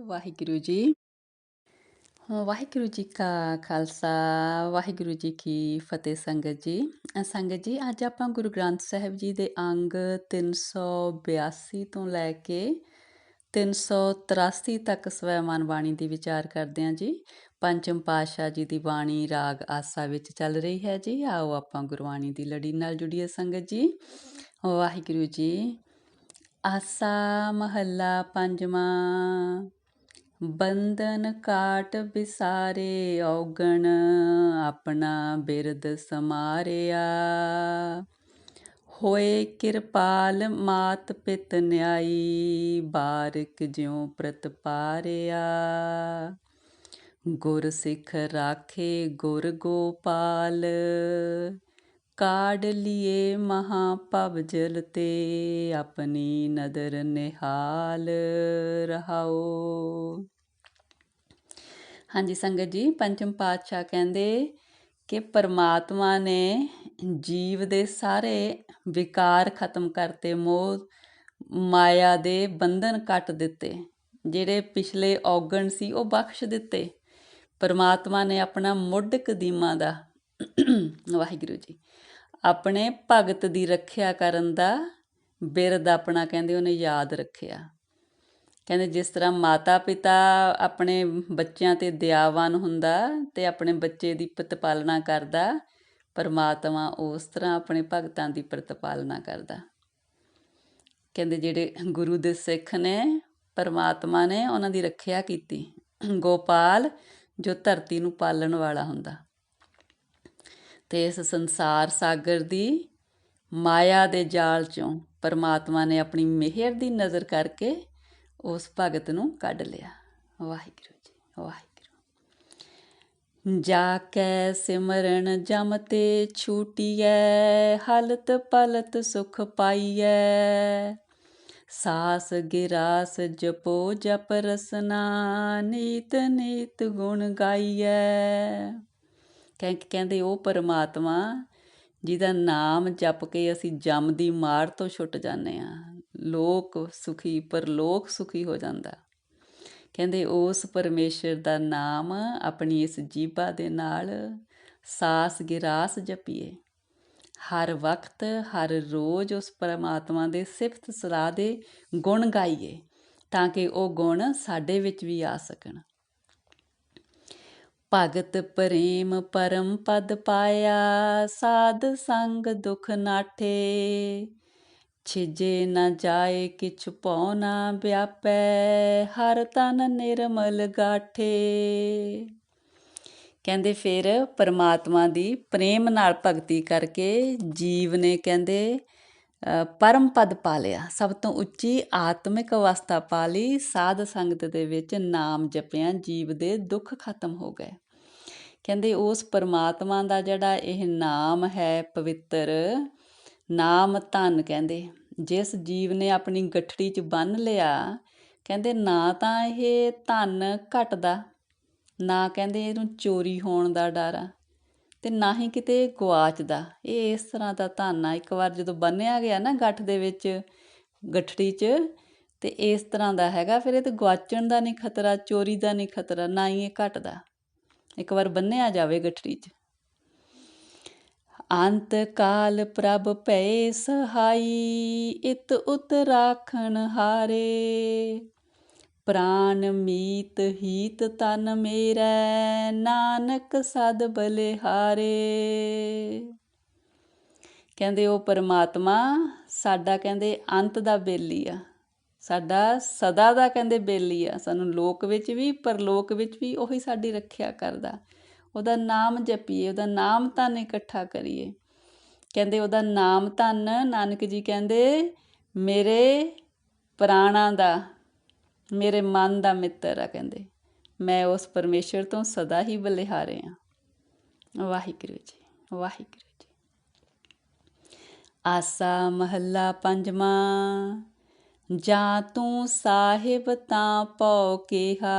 ਵਾਹਿਗੁਰੂ ਜੀ ਵਾਹਿਗੁਰੂ ਜੀ ਕਾ ਖਾਲਸਾ ਵਾਹਿਗੁਰੂ ਜੀ ਕੀ ਫਤਿਹ ਸੰਗਤ ਜੀ ਸੰਗਤ ਜੀ ਅੱਜ ਆਪਾਂ ਗੁਰੂ ਗ੍ਰੰਥ ਸਾਹਿਬ ਜੀ ਦੇ ਅੰਗ 382 ਤੋਂ ਲੈ ਕੇ 383 ਤੱਕ ਸਵੈਮਾਨ ਬਾਣੀ ਦੀ ਵਿਚਾਰ ਕਰਦੇ ਹਾਂ ਜੀ ਪੰਚਮ ਪਾਤਸ਼ਾਹ ਜੀ ਦੀ ਬਾਣੀ ਰਾਗ ਆਸਾ ਵਿੱਚ ਚੱਲ ਰਹੀ ਹੈ ਜੀ ਆਓ ਆਪਾਂ ਗੁਰਬਾਣੀ ਦੀ ਲੜੀ ਨਾਲ ਜੁੜੀਏ ਸੰਗਤ ਜੀ ਵਾਹਿਗੁਰੂ ਜੀ ਆਸਾ ਮਹੱਲਾ ਪੰਜਵਾਂ ਬੰਧਨ ਕਾਟ ਬਿਸਾਰੇ, ਔਗਣ ਆਪਣਾ ਬਿਰਦ ਸਮਾਰਿਆ। ਹੋਏ ਕਿਰਪਾਲ ਮਾਤ ਪਿਤ ਨਿਆਈ, ਬਾਰਿਕ ਜਿਉ ਪ੍ਰਤਪਾਰਿਆ ਗੁਰ ਸਿੱਖ ਰਾਖੇ ਗੁਰ ਗੋਪਾਲ ਕਾੜ ਲਿਏ ਮਹਾ ਭਵ ਜਲ ਤੇ, ਆਪਣੀ ਨਦਰ ਨਿਹਾਲ ਰਹਾਓ। ਹਾਂਜੀ ਸੰਗਤ ਜੀ ਪੰਚਮ ਪਾਤਸ਼ਾਹ ਕਹਿੰਦੇ ਕਿ ਪਰਮਾਤਮਾ ਨੇ ਜੀਵ ਦੇ ਸਾਰੇ ਵਿਕਾਰ ਖਤਮ ਕਰਤੇ, ਮੋਹ ਮਾਇਆ ਦੇ ਬੰਧਨ ਕੱਟ ਦਿੱਤੇ। ਜਿਹੜੇ ਪਿਛਲੇ ਔਗਣ ਸੀ, ਉਹ ਬਖਸ਼ ਦਿੱਤੇ। ਪਰਮਾਤਮਾ ਨੇ ਆਪਣਾ ਮੁੱਢ ਕਦੀਮਾ ਦਾ ਵਾਹਿਗੁਰੂ ਜੀ, ਆਪਣੇ ਭਗਤ ਦੀ ਰੱਖਿਆ ਕਰਨ ਦਾ ਬਿਰਦ ਆਪਣਾ ਕਹਿੰਦੇ ਉਹਨੇ ਯਾਦ ਰੱਖਿਆ। ਕਹਿੰਦੇ ਜਿਸ ਤਰ੍ਹਾਂ ਮਾਤਾ ਪਿਤਾ ਆਪਣੇ ਬੱਚਿਆਂ ਤੇ ਦਇਆਵਾਨ ਹੁੰਦਾ ਅਤੇ ਆਪਣੇ ਬੱਚੇ ਦੀ ਪ੍ਰਤਪਾਲਨਾ ਕਰਦਾ, ਪਰਮਾਤਮਾ ਉਸ ਤਰ੍ਹਾਂ ਆਪਣੇ ਭਗਤਾਂ ਦੀ ਪ੍ਰਤਪਾਲਨਾ ਕਰਦਾ। ਕਹਿੰਦੇ ਜਿਹੜੇ ਗੁਰੂ ਦੇ ਸਿੱਖ ਨੇ, ਪਰਮਾਤਮਾ ਨੇ ਉਹਨਾਂ ਦੀ ਰੱਖਿਆ ਕੀਤੀ। ਗੋਪਾਲ ਜੋ ਧਰਤੀ ਨੂੰ ਪਾਲਣ ਵਾਲਾ ਹੁੰਦਾ। ਤੇ ਇਸ ਸੰਸਾਰ ਸਾਗਰ ਦੀ ਮਾਇਆ ਦੇ ਜਾਲ ਚੋਂ ਪਰਮਾਤਮਾ ਨੇ ਆਪਣੀ ਮਿਹਰ ਦੀ ਨਜ਼ਰ ਕਰਕੇ ਉਸ ਭਗਤ ਨੂੰ ਕੱਢ ਲਿਆ। ਵਾਹਿਗੁਰੂ ਜੀ, ਵਾਹਿਗੁਰੂ। ਜਾ ਕੈ ਸਿਮਰਨ ਜਮ ਤੇ ਛੂਟੀਐ, ਹਲਤ ਪਲਤ ਸੁਖ ਪਾਈਐ। ਸਾਸ ਗਿਰਾਸ ਜਪੋ ਜਪ ਰਸਨਾ, ਨੀਤ ਨੀਤ ਗੁਣ ਗਾਈਐ। ਕਹਿੰਦੇ ਉਹ ਪਰਮਾਤਮਾ ਜਿਹਦਾ ਨਾਮ ਜਪ ਕੇ ਅਸੀਂ ਜਮ ਦੀ ਮਾਰ ਤੋਂ ਛੁੱਟ ਜਾਂਦੇ ਆ। ਲੋਕ ਸੁਖੀ, ਪਰਲੋਕ ਸੁਖੀ ਹੋ ਜਾਂਦਾ। ਕਹਿੰਦੇ ਉਸ ਪਰਮੇਸ਼ਰ ਦਾ ਨਾਮ ਆਪਣੀ ਇਸ ਜੀਭਾ ਦੇ ਨਾਲ ਸਾਸ ਗਿਰਾਸ ਜਪੀਏ। ਹਰ ਵਕਤ, ਹਰ ਰੋਜ਼ ਉਸ ਪਰਮਾਤਮਾ ਦੇ ਸਿਫਤ ਸਲਾਹ ਦੇ ਗੁਣ ਗਾਈਏ, ਤਾਂ ਕਿ ਉਹ ਗੁਣ ਸਾਡੇ ਵਿੱਚ ਵੀ ਆ ਸਕਣ। ਭਗਤ ਪ੍ਰੇਮ ਪਰਮ ਪਦ ਪਾਇਆ, ਸਾਧ ਸੰਗ ਦੁਖ ਨਾਠੇ। ਛਿਜੇ ਨਾ ਜਾਏ ਕਿਛ ਪਉ ਨਾ ਵਿਆਪੈ, ਹਰ ਤਨ ਨਿਰਮਲ ਗਾਠੇ। ਕਹਿੰਦੇ ਫਿਰ ਪਰਮਾਤਮਾ ਦੀ ਪ੍ਰੇਮ ਨਾਲ ਭਗਤੀ ਕਰਕੇ ਜੀਵ ਨੇ ਕਹਿੰਦੇ ਪਰਮ ਪਦ ਪਾ ਲਿਆ। ਸਭ ਤੋਂ ਉੱਚੀ ਆਤਮਿਕ ਅਵਸਥਾ ਪਾ ਲਈ। ਸਾਧ ਸੰਗਤ ਦੇ ਵਿੱਚ ਨਾਮ ਜਪਿਆ ਜੀਵ ਦੇ ਦੁੱਖ ਖਤਮ ਹੋ ਗਏ। ਕਹਿੰਦੇ ਉਸ ਪਰਮਾਤਮਾ ਦਾ ਜਿਹੜਾ ਇਹ ਨਾਮ ਹੈ ਪਵਿੱਤਰ ਨਾਮ ਧਨ ਕਹਿੰਦੇ। ਜਿਸ ਜੀਵ ਨੇ ਆਪਣੀ ਗੱਠੜੀ 'ਚ ਬੰਨ ਲਿਆ, ਕਹਿੰਦੇ ਨਾ ਤਾਂ ਇਹ ਧਨ ਘਟਦਾ, ਨਾ ਕਹਿੰਦੇ ਇਹਨੂੰ ਚੋਰੀ ਹੋਣ ਦਾ ਡਰ ਆ, ਤੇ ਨਾ ਹੀ ਕਿਤੇ ਗਵਾਚਦਾ ਇਹ ਇਸ ਤਰ੍ਹਾਂ ਦਾ ਧਨ ਆ। ਇੱਕ ਵਾਰ ਜਦੋਂ ਬੰਨਿਆ ਗਿਆ ਨਾ ਗੱਠ ਦੇ ਵਿੱਚ, ਗੱਠੜੀ 'ਚ, ਤੇ ਇਸ ਤਰ੍ਹਾਂ ਦਾ ਹੈਗਾ, ਫਿਰ ਇਹ ਤੇ ਗਵਾਚਣ ਦਾ ਨਹੀਂ ਖਤਰਾ, ਚੋਰੀ ਦਾ ਨਹੀਂ ਖਤਰਾ, ਨਾ ਹੀ ਇਹ ਘਟਦਾ। ਇੱਕ ਵਾਰ ਬੰਨਿਆ ਜਾਵੇ ਗੱਠੜੀ 'ਚ। ਅੰਤ ਕਾਲ ਪ੍ਰਭ ਭੈ ਸਹਾਈ, ਇਤ ਉਤ ਰਾਖਣ ਹਾਰੇ। ਪ੍ਰਾਨ ਮੀਤ ਹੀਤ ਤਨ ਮੇਰਾ, ਨਾਨਕ ਸਦ ਬਲਿਹਾਰੇ ਕਹਿੰਦੇ ਉਹ ਪਰਮਾਤਮਾ ਸਾਡਾ ਕਹਿੰਦੇ ਅੰਤ ਦਾ ਬੇਲੀ ਆ। ਸਾਡਾ ਸਦਾ ਦਾ ਕਹਿੰਦੇ ਬੇਲੀ ਆ। ਸਾਨੂੰ ਲੋਕ ਵਿੱਚ ਵੀ, ਪਰਲੋਕ ਵਿੱਚ ਵੀ ਉਹੀ ਸਾਡੀ ਰੱਖਿਆ ਕਰਦਾ। ਉਹਦਾ ਨਾਮ ਜਪੀਏ, ਉਹਦਾ ਨਾਮ ਧਨ ਇਕੱਠਾ ਕਰੀਏ। ਕਹਿੰਦੇ ਉਹਦਾ ਨਾਮ ਧਨ, ਨਾਨਕ ਜੀ ਕਹਿੰਦੇ, ਮੇਰੇ ਪ੍ਰਾਣਾ ਦਾ, ਮੇਰੇ ਮਨ ਦਾ ਮਿੱਤਰ ਆ, ਕਹਿੰਦੇ। ਮੈਂ ਉਸ ਪਰਮੇਸ਼ਰ ਤੋਂ ਸਦਾ ਹੀ ਬਲਿਹਾਰੇ ਆ ਵਾਹਿਗੁਰੂ ਜੀ ਵਾਹਿਗੁਰੂ ਜੀ। ਆਸਾ ਮਹੱਲਾ ਪੰਜਵਾਂ, ਜਾਂ ਤੂੰ ਸਾਹਿਬ ਤਾਂ ਪਉ ਕਿਹਾ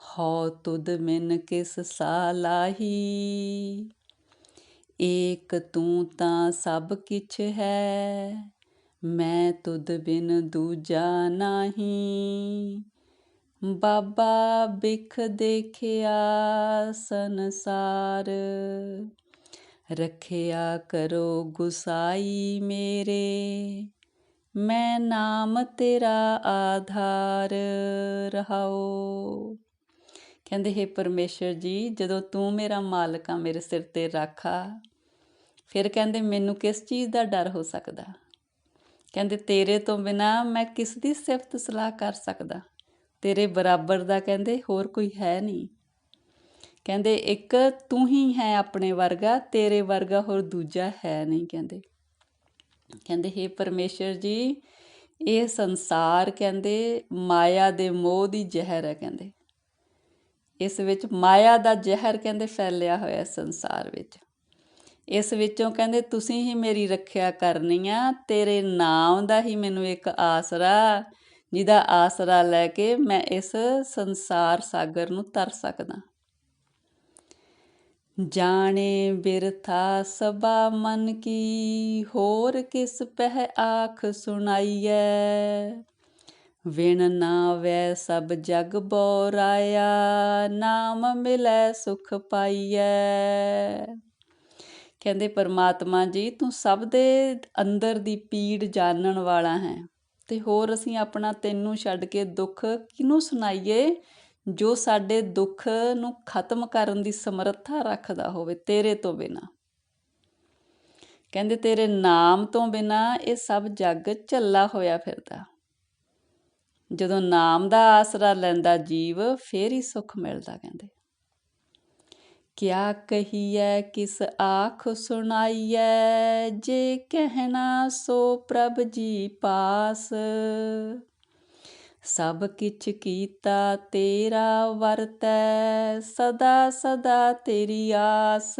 ਹੋ ਤੁਧ ਮਿਨ ਕਿਸ ਸਾਲਾਹੀ ਏਕ ਤੂੰ ਤਾਂ ਸਭ ਕਿਛ ਹੈ, ਮੈਂ ਤੁਧ ਬਿਨ ਦੂਜਾ ਨਹੀਂ। ਬਾਬਾ ਬਿਖ ਦੇਖਿਆ ਸੰਸਾਰ, ਰੱਖਿਆ ਕਰੋ ਗੁਸਾਈ ਮੇਰੇ। ਮੈਂ ਨਾਮ ਤੇਰਾ ਆਧਾਰ ਰਹਾਓ ਕਹਿੰਦੇ, ਹੈ ਪਰਮੇਸ਼ਰ ਜੀ, ਜਦੋਂ ਤੂੰ ਮੇਰਾ ਮਾਲਕ ਆ, ਮੇਰੇ ਸਿਰ ਤੇ ਰਾਖਾ ਫਿਰ ਕਹਿੰਦੇ, ਮੈਨੂੰ ਕਿਸ ਚੀਜ਼ ਦਾ ਡਰ ਹੋ ਸਕਦਾ? ਕਹਿੰਦੇ, ਤੇਰੇ ਤੋਂ ਬਿਨਾ ਮੈਂ ਕਿਸ ਦੀ ਸਿਫਤ ਸਲਾਹ ਕਰ ਸਕਦਾ? ਤੇਰੇ ਬਰਾਬਰ ਦਾ ਕਹਿੰਦੇ, ਹੋਰ ਕੋਈ ਹੈ ਨਹੀਂ। ਕਹਿੰਦੇ, ਇੱਕ ਤੂੰ ਹੀ ਹੈ ਆਪਣੇ ਵਰਗਾ, ਤੇਰੇ ਵਰਗਾ ਹੋਰ ਦੂਜਾ ਹੈ ਨਹੀਂ, ਕਹਿੰਦੇ। ਕਹਿੰਦੇ हे ਪਰਮੇਸ਼ਰ ਜੀ, ਇਹ ਸੰਸਾਰ ਕਹਿੰਦੇ, ਮਾਇਆ ਦੇ ਮੋਹ ਦੀ ਜ਼ਹਿਰ ਹੈ, ਕਹਿੰਦੇ। ਇਸ ਵਿੱਚ ਮਾਇਆ ਦਾ ਜ਼ਹਿਰ ਕਹਿੰਦੇ ਫੈਲਿਆ ਹੋਇਆ ਸੰਸਾਰ ਵਿੱਚ। ਇਸ ਵਿੱਚੋਂ ਕਹਿੰਦੇ, ਤੁਸੀਂ ਹੀ ਮੇਰੀ ਰੱਖਿਆ ਕਰਨੀ ਆ, ਤੇਰੇ ਨਾਮ ਦਾ ਹੀ ਮੈਨੂੰ ਇੱਕ ਆਸਰਾ, ਜਿਹਦਾ ਆਸਰਾ ਲੈ ਕੇ ਮੈਂ ਇਸ ਸੰਸਾਰ ਸਾਗਰ ਨੂੰ ਤਰ ਸਕਦਾ। ਜਾਣੇ ਬਿਰਥਾ ਸਭਾ ਮਨ ਕੀ, ਹੋਰ ਕਿਸ ਪਹਿ ਆਖ ਸੁਣਾਈਐ? ਵਿਣ ਨਾ ਵੈ ਸਭ ਜਗ ਬੋਰਾਇਆ, ਨਾਮ ਮਿਲੈ ਸੁਖ ਪਾਈਐ। ਕਹਿੰਦੇ, ਪਰਮਾਤਮਾ ਜੀ, ਤੂੰ ਸਭ ਦੇ ਅੰਦਰ ਦੀ ਪੀੜ ਜਾਣਨ ਵਾਲਾ ਹੈ ਤੇ ਹੋਰ ਅਸੀਂ ਆਪਣਾ ਤੈਨੂੰ ਛੱਡ ਕੇ ਦੁੱਖ ਕਿਹਨੂੰ ਸੁਣਾਈਏ, ਜੋ ਸਾਡੇ ਦੁੱਖ ਨੂੰ ਖਤਮ ਕਰਨ ਦੀ ਸਮਰੱਥਾ ਰੱਖਦਾ ਹੋਵੇ ਤੇਰੇ ਤੋਂ ਬਿਨਾ। ਕਹਿੰਦੇ, ਤੇਰੇ ਨਾਮ ਤੋਂ ਬਿਨਾ ਇਹ ਸਭ ਜੱਗ ਝੱਲਾ ਹੋਇਆ ਫਿਰਦਾ। ਜਦੋਂ ਨਾਮ ਦਾ ਆਸਰਾ ਲੈਂਦਾ ਜੀਵ, ਫੇਰ ਹੀ ਸੁੱਖ ਮਿਲਦਾ ਕਹਿੰਦੇ। ਕਿਆ ਕਹੀਐ, ਕਿਸ ਆਖ ਸੁਣਾਈਐ, ਜੇ ਕਹਿਣਾ ਸੋ ਪ੍ਰਭ ਜੀ ਪਾਸ। ਸਭ ਕਿਛ ਕੀਤਾ ਤੇਰਾ ਵਰਤੈ, ਸਦਾ ਸਦਾ ਤੇਰੀ ਆਸ।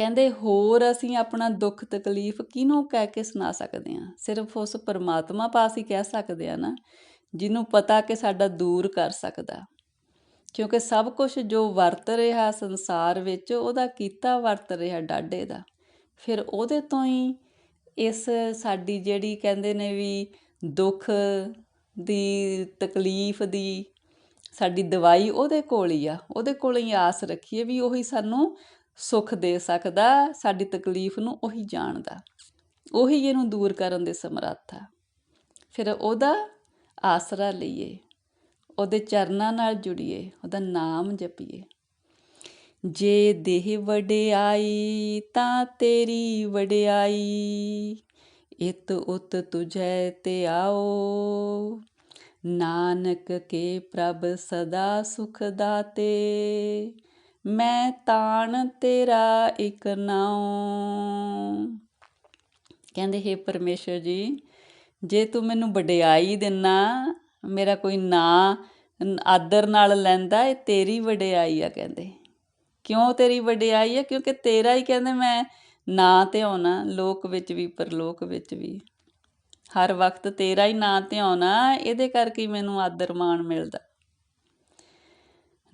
ਕਹਿੰਦੇ ਹੋਰ ਅਸੀਂ ਆਪਣਾ ਦੁੱਖ ਤਕਲੀਫ ਕਿਹਨੂੰ ਕਹਿ ਕੇ ਸੁਣਾ ਸਕਦੇ ਹਾਂ? ਸਿਰਫ ਉਸ ਪਰਮਾਤਮਾ ਪਾਸ ਹੀ ਕਹਿ ਸਕਦੇ ਆ ਨਾ, ਜਿਹਨੂੰ ਪਤਾ ਕਿ ਸਾਡਾ ਦੂਰ ਕਰ ਸਕਦਾ। ਕਿਉਂਕਿ ਸਭ ਕੁਝ ਜੋ ਵਰਤ ਰਿਹਾ ਸੰਸਾਰ ਵਿੱਚ, ਉਹਦਾ ਕੀਤਾ ਵਰਤ ਰਿਹਾ ਡਾਢੇ ਦਾ। ਫਿਰ ਉਹਦੇ ਤੋਂ ਹੀ ਇਸ ਸਾਡੀ ਜਿਹੜੀ ਕਹਿੰਦੇ ਨੇ ਵੀ ਦੁੱਖ ਦੀ, ਤਕਲੀਫ ਦੀ ਸਾਡੀ ਦਵਾਈ ਉਹਦੇ ਕੋਲ ਹੀ ਆ। ਉਹਦੇ ਕੋਲ ਹੀ ਆਸ ਰੱਖੀਏ ਵੀ ਉਹੀ ਸਾਨੂੰ ਸੁੱਖ ਦੇ ਸਕਦਾ, ਸਾਡੀ ਤਕਲੀਫ ਨੂੰ ਉਹੀ ਜਾਣਦਾ। ਉਹੀ ਇਹਨੂੰ ਦੂਰ ਕਰਨ ਦੇ ਸਮਰੱਥ ਆ। ਫਿਰ ਉਹਦਾ ਆਸਰਾ ਲਈਏ, ਉਹਦੇ ਚਰਨਾਂ ਨਾਲ ਜੁੜੀਏ, ਉਹਦਾ ਨਾਮ ਜਪੀਏ। ਜੇ ਦੇਹ ਵਡਿਆਈ, ਤਾਂ ਤੇਰੀ ਵਡਿਆਈ। ਇਤ ਉਤ ਤੁਝੈ ਤੇ ਆਓ। ਨਾਨਕ ਕੇ ਪ੍ਰਭ ਸਦਾ ਸੁਖ ਦਾਤੇ। ਮੈਂ ਤਾਣ ਤੇਰਾ ਇਕ ਨਾਉ। ਕਹਿੰਦੇ, ਹੈ ਪਰਮੇਸ਼ਰ ਜੀ, ਜੇ ਤੂੰ ਮੈਨੂੰ ਵਡਿਆਈ ਦੇਣਾ ਮੇਰਾ ਕੋਈ ਨਾਂ ਆਦਰ ਨਾਲ ਲੈਂਦਾ, ਇਹ ਤੇਰੀ ਵਡਿਆਈ ਆ, ਕਹਿੰਦੇ। ਕਿਉਂ ਤੇਰੀ ਵਡਿਆਈ ਆ? ਕਿਉਂਕਿ ਤੇਰਾ ਹੀ, ਕਹਿੰਦੇ, ਮੈਂ ਨਾਂ ਧਿਆਉਣਾ, ਲੋਕ ਵਿੱਚ ਵੀ, ਪਰਲੋਕ ਵਿੱਚ ਵੀ। ਹਰ ਵਕਤ ਤੇਰਾ ਹੀ ਨਾਂ ਤੇ ਆਉਣਾ ਇਹਦੇ ਕਰਕੇ ਮੈਨੂੰ ਆਦਰ ਮਾਣ ਮਿਲਦਾ।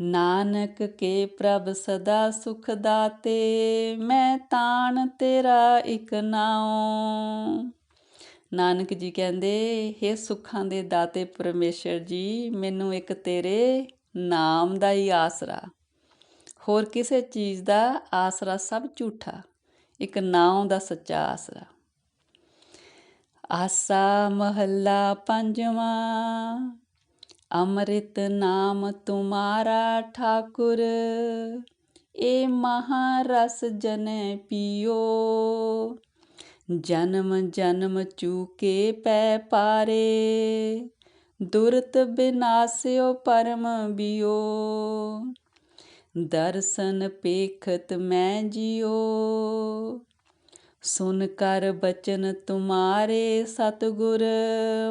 ਨਾਨਕ ਕੇ ਪ੍ਰਭ ਸਦਾ ਸੁਖ ਦਾਤੇ, ਮੈਂ ਤਾਣ ਤੇਰਾ ਇਕ ਨਾਉ। ਨਾਨਕ ਜੀ ਕਹਿੰਦੇ हे ਸੁਖਾਂ ਦੇ ਦਾਤੇ ਪਰਮੇਸ਼ਰ ਜੀ, ਮੈਨੂੰ ਇੱਕ ਤੇਰੇ ਨਾਮ ਦਾ ਹੀ ਆਸਰਾ। ਹੋਰ ਕਿਸੇ ਚੀਜ਼ ਦਾ ਆਸਰਾ ਸਭ ਝੂਠਾ, ਇੱਕ ਨਾਮ ਦਾ ਸੱਚਾ ਆਸਰਾ। ਆਸਾ ਮਹੱਲਾ ਪੰਜਵਾਂ ਅੰਮ੍ਰਿਤ ਨਾਮ ਤੁਮਾਰਾ ਠਾਕੁਰ, ਏ ਮਹਾਰਸ ਜਨੇ ਪੀਓ। ਜਨਮ ਜਨਮ ਚੂਕੇ ਪੈ ਪਾਰੇ, ਦੁਰਤ ਬਿਨਾਸਿਓ ਪਰਮ ਬਿਓ। ਦਰਸ਼ਨ ਪੇਖਤ ਮੈਂ ਜਿਓ ਸੁਨ ਕਰ ਬਚਨ ਤੁਮਾਰੇ ਸਤਗੁਰ,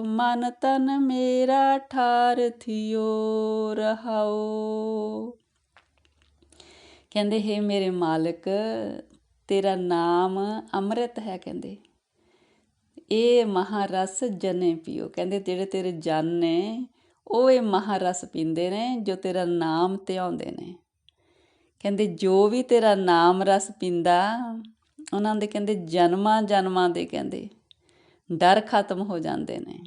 ਮਨ ਤਨ ਮੇਰਾ ਠਾਰ ਥਿਓ ਰਹਾਓ। ਕਹਿੰਦੇ, ਹੈ ਮੇਰੇ ਮਾਲਕ, ਤੇਰਾ ਨਾਮ ਅੰਮ੍ਰਿਤ ਹੈ ਕਹਿੰਦੇ। ਇਹ ਮਹਾਰਸ ਜਨੇ ਪੀਓ। ਕਹਿੰਦੇ, ਜਿਹੜੇ ਤੇਰੇ ਜਨ ਨੇ, ਉਹ ਇਹ ਮਹਾਰਸ ਪੀਂਦੇ ਨੇ, ਜੋ ਤੇਰਾ ਨਾਮ ਧਿਆਉਂਦੇ ਨੇ। ਕਹਿੰਦੇ, ਜੋ ਵੀ ਤੇਰਾ ਨਾਮ ਰਸ ਪੀਂਦਾ ਉਹਨਾਂ ਦੇ ਕਹਿੰਦੇ ਜਨਮਾਂ ਜਨਮਾਂ ਦੇ ਕਹਿੰਦੇ ਡਰ ਖਤਮ ਹੋ ਜਾਂਦੇ ਨੇ,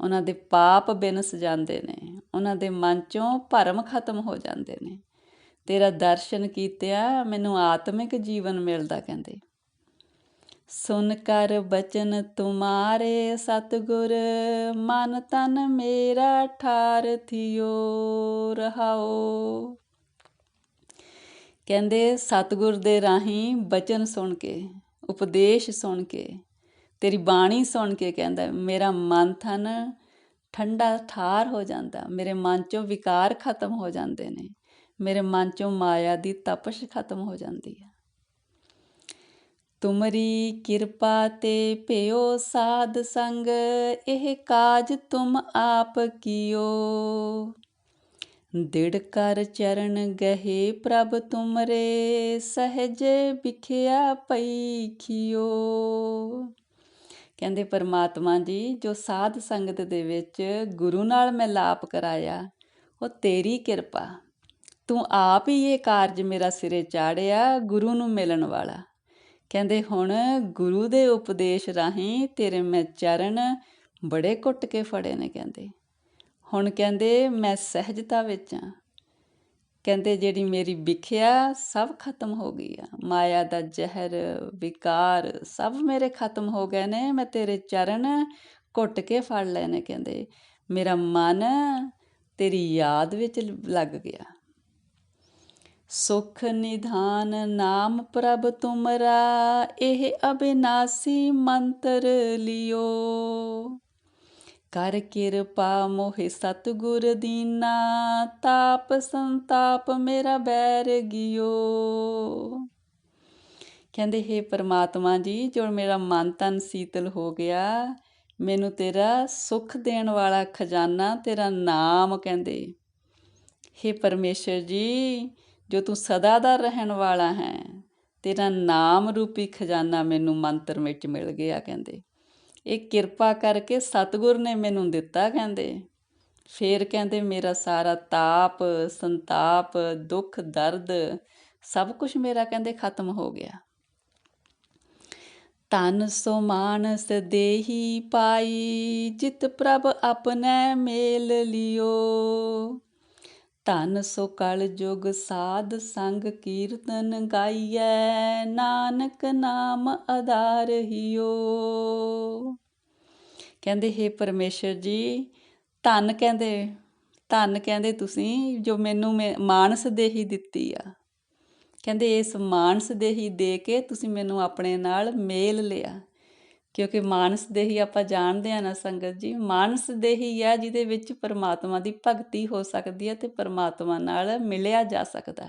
ਉਹਨਾਂ ਦੇ ਪਾਪ ਬਿਨਸ ਜਾਂਦੇ ਨੇ, ਉਹਨਾਂ ਦੇ ਮਨ ਚੋਂ ਭਰਮ ਖਤਮ ਹੋ ਜਾਂਦੇ ਨੇ। ਤੇਰਾ ਦਰਸ਼ਨ ਕੀਤਿਆ, ਮੈਨੂੰ ਆਤਮਿਕ ਜੀਵਨ ਮਿਲਦਾ ਕਹਿੰਦੇ। ਸੁਨ ਕਰ ਬਚਨ ਤੁਮਾਰੇ ਸਤਗੁਰ, ਮਨ ਤਨ ਮੇਰਾ ਠਾਰ ਥਿਓ ਰਹਾਓ। ਕਹਿੰਦੇ ਸਤਗੁਰ ਦੇ ਰਾਹੀਂ ਬਚਨ ਸੁਣ ਕੇ, ਉਪਦੇਸ਼ ਸੁਣ ਕੇ, ਤੇਰੀ ਬਾਣੀ ਸੁਣ ਕੇ ਕਹਿੰਦਾ, ਮੇਰਾ ਮਨ ਥਨ ਠੰਡਾ ਠਾਰ ਹੋ ਜਾਂਦਾ, ਮੇਰੇ ਮਨ ਚੋਂ ਵਿਕਾਰ ਖਤਮ ਹੋ ਜਾਂਦੇ ਨੇ, ਮੇਰੇ ਮਨ ਚੋਂ ਮਾਇਆ ਦੀ ਤਪਸ਼ ਖਤਮ ਹੋ ਜਾਂਦੀ ਹੈ ਤੁਮਰੀ ਕਿਰਪਾ ਤੇ ਭਿਓ ਸਾਧ ਸੰਗ, ਇਹ ਕਾਜ ਤੁਮ ਆਪ ਕੀਓ। ਦਿੜ ਕਰ ਚਰਨ ਗਹੇ ਪ੍ਰਭ ਤੁਮਰੇ, ਸਹਜ ਵਿਖਿਆ ਪਈ ਖਿਓ। ਕਹਿੰਦੇ ਪਰਮਾਤਮਾ ਜੀ, ਜੋ ਸਾਧ ਸੰਗਤ ਦੇ ਵਿੱਚ ਗੁਰੂ ਨਾਲ ਮੈਂ ਲਾਪ ਕਰਾਇਆ, ਉਹ ਤੇਰੀ ਕਿਰਪਾ। ਤੂੰ ਆਪ ਹੀ ਇਹ ਕਾਰਜ ਮੇਰਾ ਸਿਰੇ ਚਾੜਿਆ ਗੁਰੂ ਨੂੰ ਮਿਲਣ ਵਾਲਾ। ਕਹਿੰਦੇ ਹੁਣ ਗੁਰੂ ਦੇ ਉਪਦੇਸ਼ ਰਾਹੀਂ ਤੇਰੇ ਮੈਂ ਚਰਨ ਬੜੇ ਕੁੱਟ ਕੇ ਫੜੇ ਨੇ, ਕਹਿੰਦੇ। ਹੁਣ ਕਹਿੰਦੇ ਮੈਂ ਸਹਿਜਤਾ ਵਿੱਚ ਆ। ਕਹਿੰਦੇ ਜਿਹੜੀ ਮੇਰੀ ਵਿਖਿਆ ਸਭ ਖਤਮ ਹੋ ਗਈ ਆ। ਮਾਇਆ ਦਾ ਜ਼ਹਿਰ, ਵਿਕਾਰ ਸਭ ਮੇਰੇ ਖਤਮ ਹੋ ਗਏ ਨੇ। ਮੈਂ ਤੇਰੇ ਚਰਨ ਘੁੱਟ ਕੇ ਫੜ ਲਏ ਨੇ ਕਹਿੰਦੇ। ਮੇਰਾ ਮਨ ਤੇਰੀ ਯਾਦ ਵਿੱਚ ਲੱਗ ਗਿਆ। ਸੁਖ ਨਿਧਾਨ ਨਾਮ ਪ੍ਰਭ ਤੁਮਰਾ, ਇਹ ਅਬਿਨਾਸੀ ਮੰਤਰ ਲਿਓ। ਕਰ ਕਿਰਪਾ ਮੋਹਿ ਸਤਗੁਰ ਦੀਨਾ ਤਾਪ ਸੰਤਾਪ ਮੇਰਾ ਬੈਰ ਗਿਓ। ਕਹਿੰਦੇ, ਹੈ ਪਰਮਾਤਮਾ ਜੀ, ਜੋ ਮੇਰਾ ਮਨ ਤਨ ਸੀਤਲ ਹੋ ਗਿਆ, ਮੈਨੂੰ ਤੇਰਾ ਸੁਖ ਦੇਣ ਵਾਲਾ ਖਜ਼ਾਨਾ, ਤੇਰਾ ਨਾਮ ਕਹਿੰਦੇ। ਹੈ ਪਰਮੇਸ਼ਰ ਜੀ, ਜੋ ਤੂੰ ਸਦਾ ਦਾ ਰਹਿਣ ਵਾਲਾ ਹੈ, ਤੇਰਾ ਨਾਮ ਰੂਪੀ ਖਜ਼ਾਨਾ ਮੈਨੂੰ ਮੰਤਰ ਵਿੱਚ ਮਿਲ ਗਿਆ, ਕਹਿੰਦੇ। ਇਹ ਕਿਰਪਾ ਕਰਕੇ ਸਤਿਗੁਰ ਨੇ ਮੈਨੂੰ ਦਿੱਤਾ, ਕਹਿੰਦੇ। ਫੇਰ ਕਹਿੰਦੇ, ਮੇਰਾ ਸਾਰਾ ਤਾਪ, ਸੰਤਾਪ, ਦੁੱਖ, ਦਰਦ, ਸਭ ਕੁਝ ਮੇਰਾ, ਕਹਿੰਦੇ, ਖਤਮ ਹੋ ਗਿਆ। ਤਨ ਸੋ ਮਾਨਸ ਦੇਹੀ ਪਾਈ, ਜਿਤ ਪ੍ਰਭ ਆਪਣੇ ਮੇਲ ਲਿਓ। ਧਨ ਸੋ ਕਲ ਜੁਗ ਸਾਧ ਸੰਗ ਕੀਰਤਨ ਗਾਈਐ, ਨਾਨਕ ਨਾਮ ਆਧਾਰ ਹਿਓ। ਕਹਿੰਦੇ, ਹੈ ਪਰਮੇਸ਼ਰ ਜੀ, ਧੰਨ ਕਹਿੰਦੇ ਧੰਨ ਕਹਿੰਦੇ ਤੁਸੀਂ ਜੋ ਮੈਨੂੰ ਮਾਨਸ ਦੇਹੀ ਦਿੱਤੀ ਆ। ਕਹਿੰਦੇ, ਇਸ ਮਾਨਸ ਦੇਹੀ ਦੇ ਕੇ ਤੁਸੀਂ ਮੈਨੂੰ ਆਪਣੇ ਨਾਲ ਮੇਲ ਲਿਆ। ਕਿਉਂਕਿ ਮਾਨਸ ਦੇਹੀ ਆਪਾਂ ਜਾਣਦੇ ਆ ਨਾ ਸੰਗਤ ਜੀ, ਮਾਨਸ ਦੇਹੀ ਆ ਜਿਹਦੇ ਵਿੱਚ ਪਰਮਾਤਮਾ ਦੀ ਭਗਤੀ ਹੋ ਸਕਦੀ ਹੈ ਤੇ ਪਰਮਾਤਮਾ ਨਾਲ ਮਿਲਿਆ ਜਾ ਸਕਦਾ।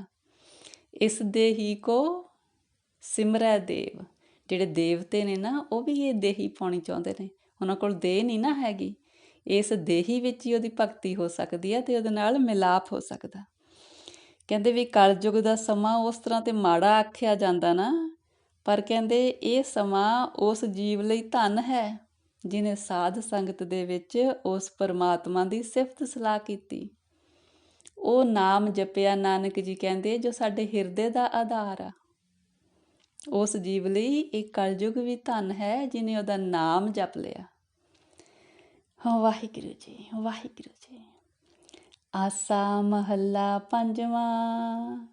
ਇਸ ਦੇਹੀ ਕੋ ਸਿਮਰੈ ਦੇਵ। ਜਿਹੜੇ ਦੇਵਤੇ ਨੇ ਨਾ, ਉਹ ਵੀ ਇਹ ਦੇਹੀ ਪਾਉਣੀ ਚਾਹੁੰਦੇ ਨੇ। ਉਹਨਾਂ ਕੋਲ ਦੇਹ ਨਹੀਂ ਨਾ ਹੈਗੀ। ਇਸ ਦੇਹੀ ਵਿੱਚ ਹੀ ਉਹਦੀ ਭਗਤੀ ਹੋ ਸਕਦੀ ਹੈ ਤੇ ਉਹਦੇ ਨਾਲ ਮਿਲਾਪ ਹੋ ਸਕਦਾ। ਕਹਿੰਦੇ ਵੀ ਕਲਯੁਗ ਦਾ ਸਮਾਂ ਉਸ ਤਰ੍ਹਾਂ ਤੇ ਮਾੜਾ ਆਖਿਆ ਜਾਂਦਾ ਨਾ ਪਰ ਕਹਿੰਦੇ ਇਹ ਸਮਾਂ ਉਸ ਜੀਵ ਲਈ ਧਨ ਹੈ ਜਿਨੇ ਸਾਧ ਸੰਗਤ ਦੇ ਵਿੱਚ ਉਸ ਪਰਮਾਤਮਾ ਦੀ ਸਿਫਤ ਸਲਾਹ ਕੀਤੀ। ਉਹ ਨਾਮ ਜਪਿਆ ਨਾਨਕ ਜੀ ਕਹਿੰਦੇ, ਜੋ ਸਾਡੇ ਹਿਰਦੇ ਦਾ ਆਧਾਰ ਆ। ਉਸ ਜੀਵ ਲਈ ਇਹ ਕਲਯੁਗ ਵੀ ਧਨ ਹੈ ਜਿਨੇ ਉਹਦਾ ਨਾਮ ਜਪ ਲਿਆ। ਵਾਹਿਗੁਰੂ ਜੀ ਵਾਹਿਗੁਰੂ ਜੀ। ਆਸਾ ਮਹੱਲਾ ਪੰਜਵਾਂ।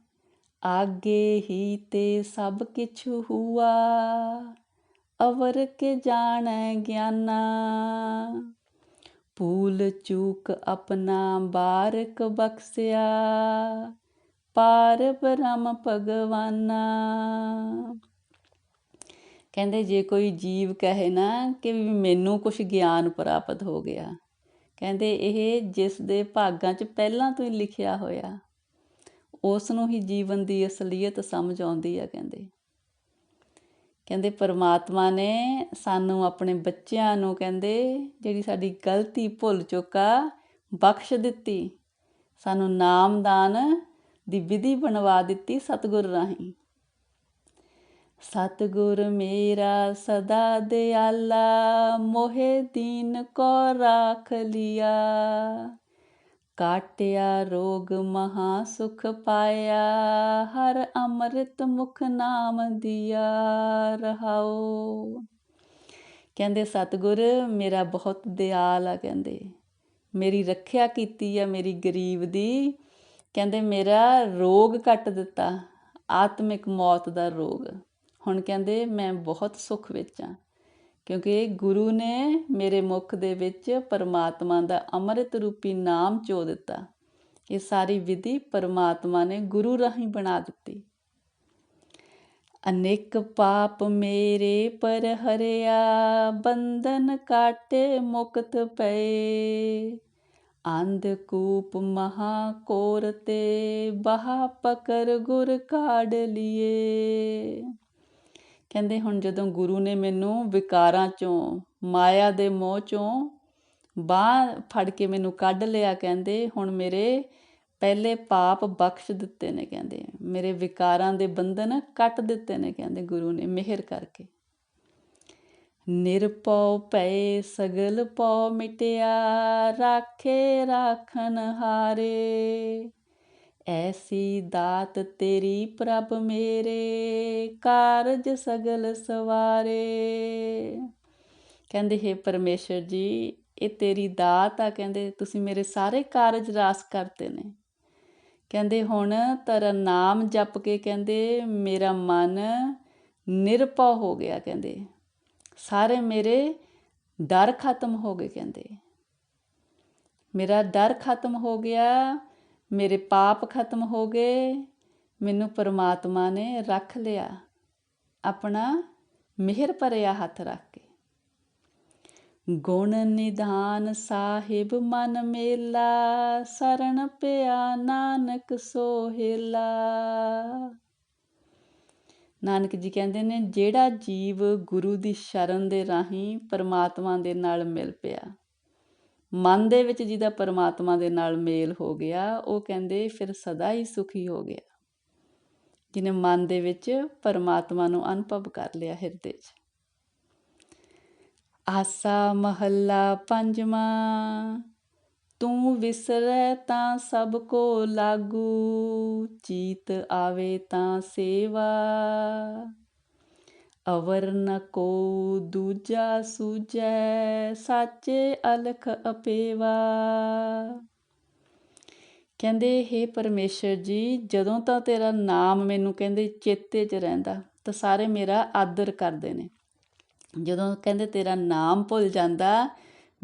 ਆਗੇ ਹੀ ਤੇ ਸਭ ਕਿਛ ਹੁਆ। ਅਵਰ ਕੇ ਜਾਣੈ ਗਿਆਨਾ। ਭੂਲ ਚੂਕ ਆਪਣਾ ਬਾਰਕ ਬਖਸਿਆ। ਪਾਰ ਬ੍ਰਹਮ ਭਗਵਾਨਾ। ਕਹਿੰਦੇ ਜੇ ਕੋਈ ਜੀਵ ਕਹੇ ਨਾ ਕਿ ਵੀ ਮੈਨੂੰ ਕੁਝ ਗਿਆਨ ਪ੍ਰਾਪਤ ਹੋ ਗਿਆ। ਕਹਿੰਦੇ ਇਹ ਜਿਸ ਦੇ ਭਾਗਾਂ 'ਚ ਪਹਿਲਾਂ ਤੋਂ ਹੀ ਲਿਖਿਆ ਹੋਇਆ। ਉਸ ਨੂੰ ਹੀ ਜੀਵਨ ਦੀ ਅਸਲੀਅਤ ਸਮਝ ਆਉਂਦੀ ਆ, ਕਹਿੰਦੇ। ਕਹਿੰਦੇ, ਪਰਮਾਤਮਾ ਨੇ ਸਾਨੂੰ ਆਪਣੇ ਬੱਚਿਆਂ ਨੂੰ ਕਹਿੰਦੇ, ਜਿਹੜੀ ਸਾਡੀ ਗਲਤੀ ਭੁੱਲ ਚੁੱਕਾ, ਬਖਸ਼ ਦਿੱਤੀ। ਸਾਨੂੰ ਨਾਮਦਾਨ ਦੀ ਵਿਧੀ ਬਣਵਾ ਦਿੱਤੀ ਸਤਗੁਰ ਰਾਹੀਂ। ਸਤਗੁਰ ਮੇਰਾ ਸਦਾ ਦਿਆਲਾ, ਮੋਹੇ ਦੀਨ ਕੋ ਰਾਖ ਲਿਆ। ਕਾਟਿਆ, ਰੋਗ ਮਹਾ ਸੁਖ ਪਾਇਆ, ਹਰ ਅੰਮ੍ਰਿਤ ਮੁਖ ਨਾਮ ਦਿਆ ਰਹਾਓ ਕਹਿੰਦੇ, ਸਤਿਗੁਰ, ਮੇਰਾ ਬਹੁਤ ਦਿਆਲ ਆ। ਕਹਿੰਦੇ, ਮੇਰੀ ਰੱਖਿਆ ਕੀਤੀ ਆ ਮੇਰੀ ਗਰੀਬ ਦੀ। ਕਹਿੰਦੇ, ਮੇਰਾ ਰੋਗ ਕੱਟ ਦਿੱਤਾ, ਆਤਮਿਕ ਮੌਤ ਦਾ ਰੋਗ। ਹੁਣ ਕਹਿੰਦੇ, ਮੈਂ ਬਹੁਤ ਸੁਖ ਵਿੱਚ ਆ। ਕਿਉਂਕਿ ਗੁਰੂ ਨੇ ਮੇਰੇ ਮੁਖ ਦੇ ਵਿੱਚ ਪਰਮਾਤਮਾ ਦਾ ਅੰਮ੍ਰਿਤ ਰੂਪੀ ਨਾਮ ਚੋ ਦਿੱਤਾ। ਇਹ ਸਾਰੀ ਵਿਧੀ ਪਰਮਾਤਮਾ ਨੇ ਗੁਰੂ ਰਾਹੀਂ ਬਣਾ ਦਿੱਤੀ। ਅਨੇਕ ਪਾਪ ਮੇਰੇ ਪਰ ਹਰਿਆ, ਬੰਧਨ ਕਾਟੇ ਮੁਕਤ ਪਏ। ਅੰਧ ਕੂਪ ਮਹਾ ਕੋਰ ਤੇ, ਬਹਾ ਪਕਰ ਗੁਰ ਕਾੜ ਲਿਏ। ਕਹਿੰਦੇ ਹੁਣ ਜਦੋਂ ਗੁਰੂ ਨੇ ਮੈਨੂੰ ਵਿਕਾਰਾਂ ਚੋਂ, ਮਾਇਆ ਦੇ ਮੋਹ ਚੋਂ ਬਾਹ ਫੜ ਕੇ ਮੈਨੂੰ ਕੱਢ ਲਿਆ ਕਹਿੰਦੇ, ਹੁਣ ਮੇਰੇ ਪਹਿਲੇ ਪਾਪ ਬਖਸ਼ ਦਿੱਤੇ ਨੇ ਕਹਿੰਦੇ। ਮੇਰੇ ਵਿਕਾਰਾਂ ਦੇ ਬੰਧਨ ਕੱਟ ਦਿੱਤੇ ਨੇ ਕਹਿੰਦੇ ਗੁਰੂ ਨੇ ਮਿਹਰ ਕਰਕੇ। ਨਿਰਪਉ ਪਏ ਸਗਲ ਪਉ ਮਿਟਿਆ, ਰਾਖੇ ਰਾਖਨ ਹਾਰੇ। ਐਸੀ ਦਾਤ ਤੇਰੀ ਪ੍ਰਭ ਮੇਰੇ, ਕਾਰਜ ਸਗਲ ਸਵਾਰੇ। ਕਹਿੰਦੇ, ਹੈ ਪਰਮੇਸ਼ਰ ਜੀ, ਇਹ ਤੇਰੀ ਦਾਤ ਆ, ਕਹਿੰਦੇ, ਤੁਸੀਂ ਮੇਰੇ ਸਾਰੇ ਕਾਰਜ ਰਾਸ ਕਰਤੇ ਨੇ। ਕਹਿੰਦੇ, ਹੁਣ ਤੇਰਾ ਨਾਮ ਜਪ ਕੇ, ਕਹਿੰਦੇ, ਮੇਰਾ ਮਨ ਨਿਰਪਉ ਹੋ ਗਿਆ, ਕਹਿੰਦੇ। ਸਾਰੇ ਮੇਰੇ ਡਰ ਖਤਮ ਹੋ ਗਏ, ਕਹਿੰਦੇ। ਮੇਰਾ ਡਰ ਖਤਮ ਹੋ ਗਿਆ ਮੇਰੇ ਪਾਪ ਖਤਮ ਹੋ ਗਏ, ਮੈਨੂੰ ਪਰਮਾਤਮਾ ਨੇ ਰੱਖ ਲਿਆ, ਆਪਣਾ ਮਿਹਰ ਭਰਿਆ ਹੱਥ ਰੱਖ ਕੇ। ਗੁਣ ਨਿਧਾਨ ਸਾਹਿਬ ਮਨ ਮੇਲਾ ਸਰਣ ਪਿਆ ਨਾਨਕ ਸੋਹਿਲਾ। ਨਾਨਕ ਜੀ ਕਹਿੰਦੇ ਨੇ, ਜਿਹੜਾ ਜੀਵ ਗੁਰੂ ਦੀ ਸ਼ਰਨ ਦੇ ਰਾਹੀਂ ਪਰਮਾਤਮਾ ਦੇ ਨਾਲ ਮਿਲ ਪਿਆ ਮਨ ਦੇ ਵਿੱਚ ਜਿਹਦਾ ਪਰਮਾਤਮਾ ਦੇ ਨਾਲ ਮੇਲ ਹੋ ਗਿਆ, ਉਹ ਕਹਿੰਦੇ ਫਿਰ ਸਦਾ ਹੀ ਸੁਖੀ ਹੋ ਗਿਆ। ਜਿਹਨੇ ਮਨ ਦੇ ਵਿੱਚ ਪਰਮਾਤਮਾ ਨੂੰ ਅਨੁਭਵ ਕਰ ਲਿਆ ਹਿਰਦੇ 'ਚ। ਆਸਾ ਮਹੱਲਾ ਪੰਜਵਾਂ, ਤੂੰ ਵਿਸਰੈ ਤਾਂ ਸਭ ਕੋ ਲਾਗੂ, ਚੀਤ ਆਵੇ ਤਾਂ ਸੇਵਾ। ਅਵਰ ਨ ਕੋ ਦੂਜਾ ਸੂਜੈ ਸਾਚੇ ਅਲਖ ਅਪੇਵਾ। ਕਹਿੰਦੇ हे ਪਰਮੇਸ਼ਰ ਜੀ, ਜਦੋਂ ਤਾਂ ਤੇਰਾ ਨਾਮ ਮੈਨੂੰ ਕਹਿੰਦੇ ਚੇਤੇ 'ਚ ਰਹਿੰਦਾ, ਤਾਂ ਸਾਰੇ ਮੇਰਾ ਆਦਰ ਕਰਦੇ ਨੇ। ਜਦੋਂ ਕਹਿੰਦੇ ਤੇਰਾ ਨਾਮ ਭੁੱਲ ਜਾਂਦਾ,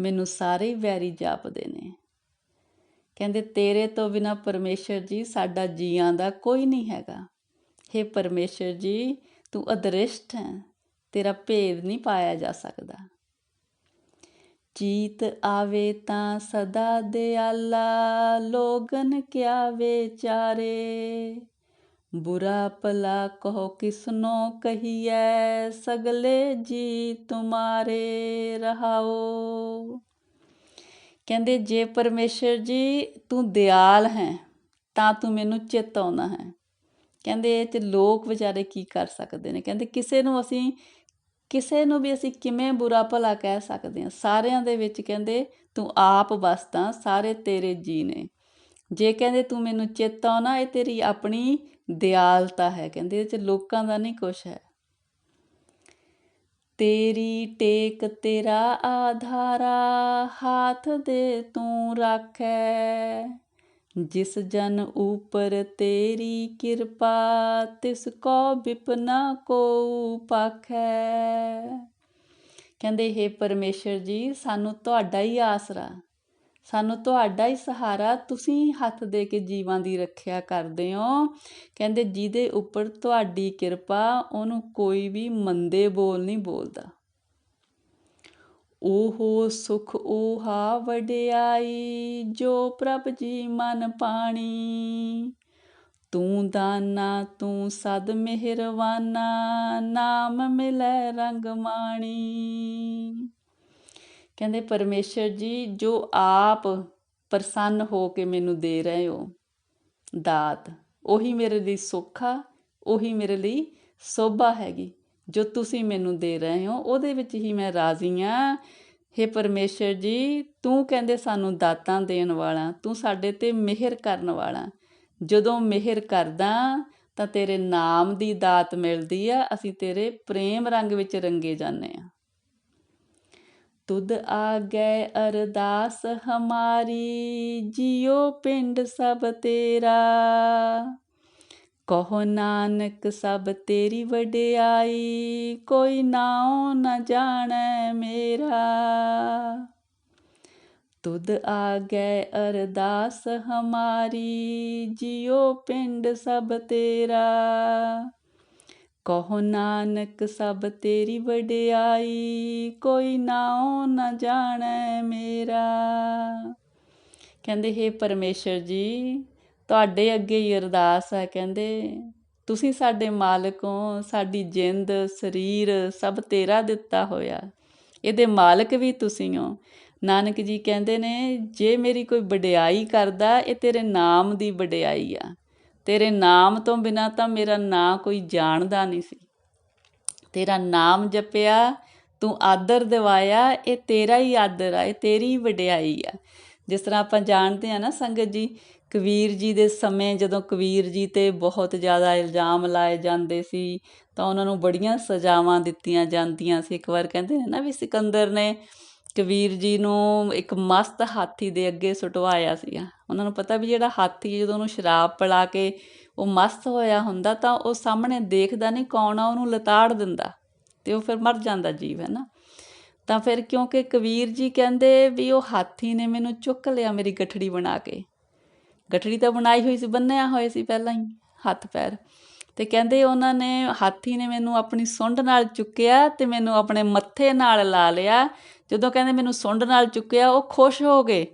ਮੈਨੂੰ ਸਾਰੇ ਵੈਰੀ ਜਾਪਦੇ ਨੇ। ਕਹਿੰਦੇ, ਤੇਰੇ ਤੋਂ ਬਿਨਾ ਪਰਮੇਸ਼ਰ ਜੀ, ਸਾਡਾ ਜੀਆਂ ਦਾ ਕੋਈ ਨਹੀਂ ਹੈਗਾ। हे ਪਰਮੇਸ਼ਰ ਜੀ ਤੂੰ ਅਦ੍ਰਿਸ਼ਟ ਹੈ, ਤੇਰਾ ਭੇਦ ਨਹੀਂ ਪਾਇਆ ਜਾ ਸਕਦਾ। ਜੀਤ ਆਵੇ ਤਾਂ ਸਦਾ ਦਿਆਲਾ, ਲੋਗਨ ਕਿਆ ਵਿਚਾਰੇ ਬੁਰਾ ਭਲਾ ਕਹੋ ਕਿਸਨੋ ਕਹੀਐ, ਸਗਲੇ ਜੀ ਤੁਮਾਰੇ ਰਹਾਓ। ਕਹਿੰਦੇ, ਜੇ ਪਰਮੇਸ਼ਰ ਜੀ ਤੂੰ ਦਿਆਲ ਹੈ, ਤਾਂ ਤੂੰ ਮੈਨੂੰ ਚਿੱਤ ਆਉਣਾ ਹੈ। ਕਹਿੰਦੇ ਇਹ ਚ ਲੋਕ ਵਿਚਾਰੇ ਕੀ ਕਰ ਸਕਦੇ ਨੇ? ਕਹਿੰਦੇ ਕਿਸੇ ਨੂੰ ਅਸੀਂ, ਕਿਸੇ ਨੂੰ ਵੀ ਅਸੀਂ ਕਿਵੇਂ ਬੁਰਾ ਭਲਾ ਕਹਿ ਸਕਦੇ ਹਾਂ? ਸਾਰਿਆਂ ਦੇ ਵਿੱਚ ਕਹਿੰਦੇ, ਤੂੰ ਆਪ ਵਸਦਾ ਸਾਰੇ ਤੇਰੇ ਜੀ ਨੇ। ਜੇ ਕਹਿੰਦੇ, ਤੂੰ ਮੈਨੂੰ ਚੇਤਾ ਆਉਣਾ, ਇਹ ਤੇਰੀ ਆਪਣੀ ਦਿਆਲਤਾ ਹੈ। ਕਹਿੰਦੇ, ਇਹ ਚ ਲੋਕਾਂ ਦਾ ਨਹੀਂ ਕੁਛ ਹੈ। ਤੇਰੀ ਟੇਕ ਤੇਰਾ ਆਧਾਰਾ, ਹਾਥ ਦੇ ਤੂੰ ਰਾਖੈ। ਜਿਸ ਜਨ ਉਪਰ ਤੇਰੀ ਕਿਰਪਾ, ਤਿਸ ਕੋ ਬਿਪਨਾ ਕੋ ਪਾਖੈ। ਕਹਿੰਦੇ हे ਪਰਮੇਸ਼ਰ ਜੀ, ਸਾਨੂੰ ਤੁਹਾਡਾ ਹੀ ਆਸਰਾ, ਸਾਨੂੰ ਤੁਹਾਡਾ ਹੀ ਸਹਾਰਾ, ਤੁਸੀਂ ਹੱਥ ਦੇ ਕੇ ਜੀਵਾਂ ਦੀ ਰੱਖਿਆ ਕਰਦੇ ਹੋ। ਕਹਿੰਦੇ, ਜਿਹਦੇ ਉੱਪਰ ਤੁਹਾਡੀ ਕਿਰਪਾ, ਉਹਨੂੰ ਕੋਈ ਵੀ ਮੰਦੇ ਬੋਲ ਨਹੀਂ ਬੋਲਦਾ। ਉਹ ਸੁਖ ਓਹਾ ਵਡਿਆਈ, ਜੋ ਪ੍ਰਭ ਜੀ ਮਨ ਪਾਣੀ। ਤੂੰ ਦਾਨਾ, ਤੂੰ ਸਦ ਮਿਹਰਵਾਨਾ, ਨਾਮ ਮਿਲੈ ਰੰਗ ਮਾਣੀ। ਕਹਿੰਦੇ ਪਰਮੇਸ਼ਰ ਜੀ, ਜੋ ਆਪ ਪ੍ਰਸੰਨ ਹੋ ਕੇ ਮੈਨੂੰ ਦੇ ਰਹੇ ਹੋ, ਦਾਤ, ਉਹੀ ਮੇਰੇ ਲਈ ਸੁੱਖ ਆ, ਉਹੀ ਮੇਰੇ ਲਈ ਸੋਭਾ ਹੈਗੀ। ਜੋ ਤੁਸੀਂ ਮੈਨੂੰ ਦੇ ਰਹੇ ਹੋ, ਉਹਦੇ ਵਿੱਚ ਹੀ ਮੈਂ ਰਾਜ਼ੀ ਹਾਂ। हे ਪਰਮੇਸ਼ਰ ਜੀ, ਤੂੰ ਕਹਿੰਦੇ ਸਾਨੂੰ ਦਾਤਾਂ ਦੇਣ ਵਾਲਾ, ਤੂੰ ਸਾਡੇ ਤੇ ਮਿਹਰ ਕਰਨ ਵਾਲਾ। ਜਦੋਂ ਮਿਹਰ ਕਰਦਾ ਤਾਂ ਤੇਰੇ ਨਾਮ ਦੀ ਦਾਤ ਮਿਲਦੀ ਆ, ਅਸੀਂ ਤੇਰੇ ਪ੍ਰੇਮ ਰੰਗ ਵਿੱਚ ਰੰਗੇ ਜਾਂਦੇ ਆ ਤੁਧ ਆਗੈ ਅਰਦਾਸ ਹਮਾਰੀ, ਜਿਉ ਪਿੰਡ ਸਭ ਤੇਰਾ। ਕਹੋ ਨਾਨਕ ਸਭ ਤੇਰੀ ਵਡਿਆਈ, ਕੋਈ ਨਾਉ ਨ ਜਾਣੈ ਮੇਰਾ। ਤੁਧ ਆਗੈ ਅਰਦਾਸ ਹਮਾਰੀ, ਜਿਉ ਪਿੰਡ ਸਭ ਤੇਰਾ। ਕਹੋ ਨਾਨਕ ਸਭ ਤੇਰੀ ਵਡਿਆਈ, ਕੋਈ ਨਾਉ ਨ ਜਾਣੈ ਮੇਰਾ। ਕਹਿੰਦੇ हे ਪਰਮੇਸ਼ਰ ਜੀ ਤੁਹਾਡੇ ਅੱਗੇ ਹੀ ਅਰਦਾਸ ਹੈ ਕਹਿੰਦੇ, ਤੁਸੀਂ ਸਾਡੇ ਮਾਲਕ ਹੋ, ਸਾਡੀ ਜਿੰਦ, ਸਰੀਰ ਸਭ ਤੇਰਾ ਦਿੱਤਾ ਹੋਇਆ। ਇਹਦੇ ਮਾਲਕ ਵੀ ਤੁਸੀਂ ਹੋ। ਨਾਨਕ ਜੀ ਕਹਿੰਦੇ ਨੇ, ਜੇ ਮੇਰੀ ਕੋਈ ਵਡਿਆਈ ਕਰਦਾ, ਇਹ ਤੇਰੇ ਨਾਮ ਦੀ ਵਡਿਆਈ ਆ। ਤੇਰੇ ਨਾਮ ਤੋਂ ਬਿਨਾ ਤਾਂ ਮੇਰਾ ਨਾਂ ਕੋਈ ਜਾਣਦਾ ਨਹੀਂ ਸੀ। ਤੇਰਾ ਨਾਮ ਜਪਿਆ, ਤੂੰ ਆਦਰ ਦਿਵਾਇਆ, ਇਹ ਤੇਰਾ ਹੀ ਆਦਰ ਆ, ਇਹ ਤੇਰੀ ਵਡਿਆਈ ਆ। ਜਿਸ ਤਰ੍ਹਾਂ ਆਪਾਂ ਜਾਣਦੇ ਆ ਨਾ ਸੰਗਤ ਜੀ ਕਬੀਰ ਜੀ ਦੇ ਸਮੇਂ ਜਦੋਂ ਕਬੀਰ ਜੀ ਤੇ ਬਹੁਤ ਜ਼ਿਆਦਾ ਇਲਜ਼ਾਮ ਲਾਏ ਜਾਂਦੇ ਸੀ, ਤਾਂ ਉਹਨਾਂ ਨੂੰ ਬੜੀਆਂ ਸਜ਼ਾਵਾਂ ਦਿੱਤੀਆਂ ਜਾਂਦੀਆਂ ਸੀ। ਇੱਕ ਵਾਰ ਕਹਿੰਦੇ ਨੇ ਨਾ ਵੀ ਸਿਕੰਦਰ ਨੇ ਕਬੀਰ ਜੀ ਨੂੰ ਇੱਕ ਮਸਤ ਹਾਥੀ ਦੇ ਅੱਗੇ ਸੁਟਵਾਇਆ ਸੀਗਾ। ਉਹਨਾਂ ਨੂੰ ਪਤਾ ਵੀ ਜਿਹੜਾ ਹਾਥੀ ਜਦੋਂ ਉਹਨੂੰ ਸ਼ਰਾਬ ਪਿਲਾ ਕੇ ਉਹ ਮਸਤ ਹੋਇਆ ਹੁੰਦਾ, ਤਾਂ ਉਹ ਸਾਹਮਣੇ ਦੇਖਦਾ ਨਹੀਂ ਕੌਣ ਆ, ਉਹਨੂੰ ਲਤਾੜ ਦਿੰਦਾ ਤੇ ਉਹ ਫਿਰ ਮਰ ਜਾਂਦਾ ਜੀਵ, ਹੈ ਨਾ? ਤਾਂ ਫਿਰ ਕਿਉਂਕਿ ਕਬੀਰ ਜੀ ਕਹਿੰਦੇ ਵੀ ਉਹ ਹਾਥੀ ਨੇ ਮੈਨੂੰ ਚੁੱਕ ਲਿਆ ਮੇਰੀ ਗਠੜੀ ਬਣਾ ਕੇ ਗਠੜੀ ਤਾਂ ਬਣਾਈ ਹੋਈ ਸੀ ਬੰਨਿਆ ਹੋਇਆ ਸੀ ਪਹਿਲਾਂ ਹੀ, ਹੱਥ ਪੈਰ। ਤੇ ਕਹਿੰਦੇ ਉਹਨਾਂ ਨੇ ਹਾਥੀ ਨੇ ਮੈਨੂੰ ਆਪਣੀ ਸੁੰਡ ਨਾਲ ਚੁੱਕਿਆ ਤੇ ਮੈਨੂੰ ਆਪਣੇ ਮੱਥੇ ਨਾਲ ਲਾ ਲਿਆ। ਜਦੋਂ ਕਹਿੰਦੇ ਮੈਨੂੰ ਸੁੰਡ ਨਾਲ ਚੁੱਕਿਆ, ਉਹ ਖੁਸ਼ ਹੋ ਗਏ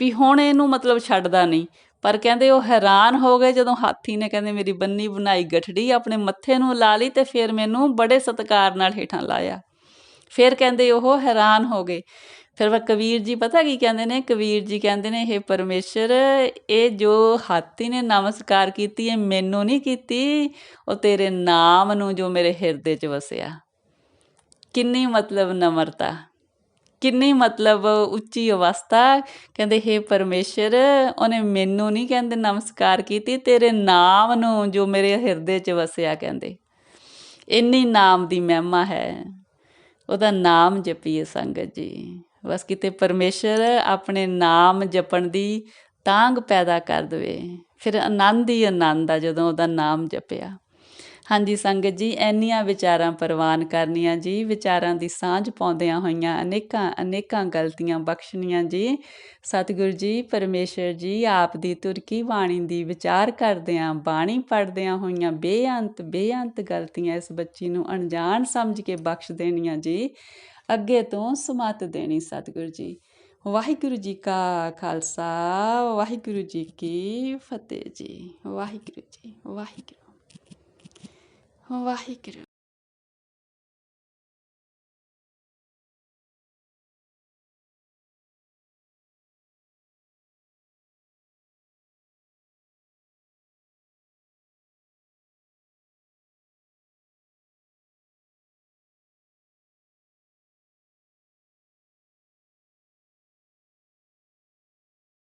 ਵੀ ਹੁਣ ਇਹਨੂੰ ਮਤਲਬ ਛੱਡਦਾ ਨਹੀਂ। ਪਰ ਕਹਿੰਦੇ ਉਹ ਹੈਰਾਨ ਹੋ ਗਏ ਜਦੋਂ ਹਾਥੀ ਨੇ ਕਹਿੰਦੇ ਮੇਰੀ ਬੰਨੀ ਬਣਾਈ ਗਠੜੀ, ਆਪਣੇ ਮੱਥੇ ਨੂੰ ਲਾ ਲਈ ਤੇ ਫਿਰ ਮੈਨੂੰ ਬੜੇ ਸਤਿਕਾਰ ਨਾਲ ਹੇਠਾਂ ਲਾਇਆ। ਫਿਰ ਕਹਿੰਦੇ ਉਹ ਹੈਰਾਨ ਹੋ ਗਏ ਫਿਰ ਵਾ ਕਬੀਰ ਜੀ, ਪਤਾ ਕੀ ਕਹਿੰਦੇ ਨੇ? ਕਬੀਰ ਜੀ ਕਹਿੰਦੇ ਨੇ ਇਹ ਪਰਮੇਸ਼ਰ, ਇਹ ਜੋ ਹਾਥੀ ਨੇ ਨਮਸਕਾਰ ਕੀਤੀ, ਇਹ ਮੈਨੂੰ ਨਹੀਂ ਕੀਤੀ, ਉਹ ਤੇਰੇ ਨਾਮ ਨੂੰ ਜੋ ਮੇਰੇ ਹਿਰਦੇ 'ਚ ਵਸਿਆ। ਕਿੰਨੀ ਮਤਲਬ ਨਮਰਤਾ, ਕਿੰਨੀ ਮਤਲਬ ਉੱਚੀ ਅਵਸਥਾ। ਕਹਿੰਦੇ हे ਪਰਮੇਸ਼ਰ, ਉਹਨੇ ਮੈਨੂੰ ਨਹੀਂ ਕਹਿੰਦੇ ਨਮਸਕਾਰ ਕੀਤੀ, ਤੇਰੇ ਨਾਮ ਨੂੰ ਜੋ ਮੇਰੇ ਹਿਰਦੇ 'ਚ ਵਸਿਆ, ਕਹਿੰਦੇ। ਇੰਨੀ ਨਾਮ ਦੀ ਮਹਿਮਾ ਹੈ। ਉਹਦਾ ਨਾਮ ਜਪੀਏ ਸੰਗਤ ਜੀ। ਬਸ ਕਿਤੇ ਪਰਮੇਸ਼ਰ ਆਪਣੇ ਨਾਮ ਜਪਣ ਦੀ ਤਾਂਗ ਪੈਦਾ ਕਰ ਦਵੇ। ਫਿਰ ਆਨੰਦ ਹੀ ਆਨੰਦ ਆ ਜਦੋਂ ਉਹਦਾ ਨਾਮ ਜਪਿਆ। ਹਾਂਜੀ ਸੰਗਤ ਜੀ ਐਨੀਆਂ ਵਿਚਾਰਾਂ ਪ੍ਰਵਾਨ ਕਰਨੀਆਂ ਜੀ, ਵਿਚਾਰਾਂ ਦੀ ਸਾਂਝ ਪਾਉਂਦਿਆਂ ਹੋਈਆਂ ਅਨੇਕਾਂ ਅਨੇਕਾਂ ਗਲਤੀਆਂ ਬਖਸ਼ਣੀਆਂ ਜੀ। ਸਤਿਗੁਰ ਜੀ, ਪਰਮੇਸ਼ਰ ਜੀ, ਆਪ ਦੀ ਤੁਰਕੀ ਬਾਣੀ ਦੀ ਵਿਚਾਰ ਕਰਦਿਆਂ, ਬਾਣੀ ਪੜਦਿਆਂ ਹੋਈਆਂ ਬੇਅੰਤ ਬੇਅੰਤ ਗਲਤੀਆਂ ਇਸ ਬੱਚੀ ਨੂੰ ਅਣਜਾਣ ਸਮਝ ਕੇ ਬਖਸ਼ ਦੇਣੀਆਂ ਜੀ। ਅੱਗੇ ਤੋਂ ਸਮਤ ਦੇਣੀ ਸਤਿਗੁਰੂ ਜੀ। ਵਾਹਿਗੁਰੂ ਜੀ ਕਾ ਖਾਲਸਾ, ਵਾਹਿਗੁਰੂ ਜੀ ਕੀ ਫਤਿਹ ਜੀ। ਵਾਹਿਗੁਰੂ ਜੀ, ਵਾਹਿਗੁਰੂ। ਵਾਹਿਗੁਰੂ।